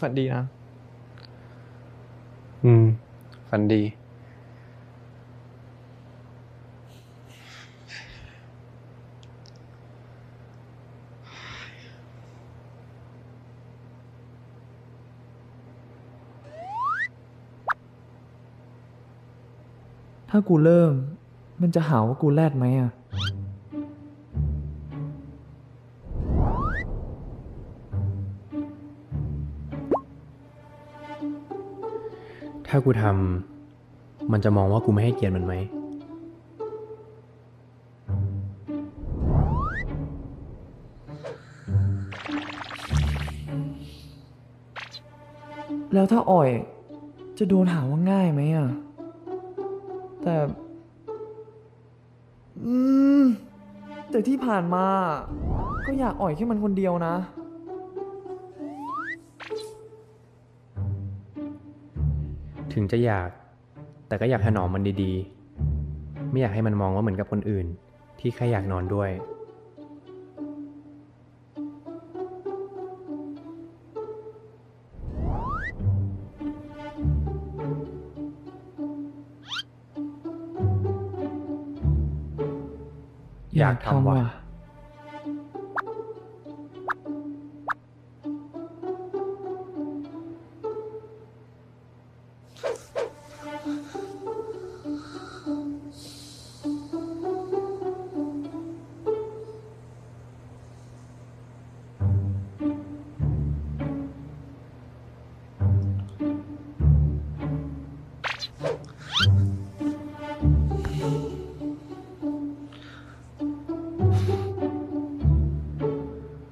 ฝันดีนะ อืม ฝันดี ถ้ากูเริ่ม มันจะหาว่ากูแรดไหมอะ ถ้ากูทำมันจะมองว่ากูไม่ให้เกียรติมันไหม แล้วถ้าอ่อยจะโดนหาว่าง่ายไหมอะ แต่อืมแต่ที่ผ่านมา ก็อยากอ่อยแค่มันคนเดียวนะ ถึงจะอยาก แต่ก็อยากถนอมมันดีๆ ไม่อยากให้มันมองว่าเหมือนกับคนอื่น ที่แค่อยากนอนด้วย อยากทำว่ะ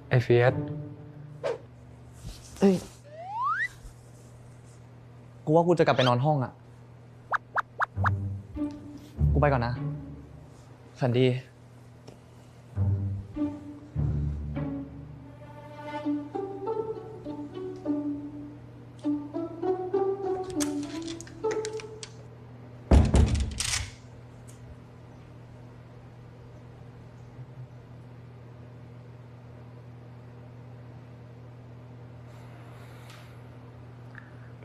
ไอเฟียสเอ้ยกูว่ากูจะกลับไปนอนห้องอะ กูไปก่อนนะฝันดี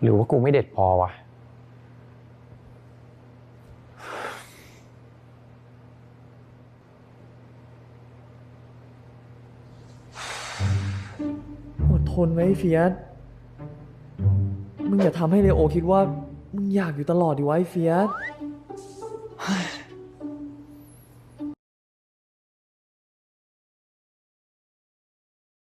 หรือว่ากูไม่เด็ดพอวะ อดทนไว้เฟียส มึงอย่าทำให้เลโอคิดว่า มึงอยากอยู่ตลอดดิไวะไอ้เฟียส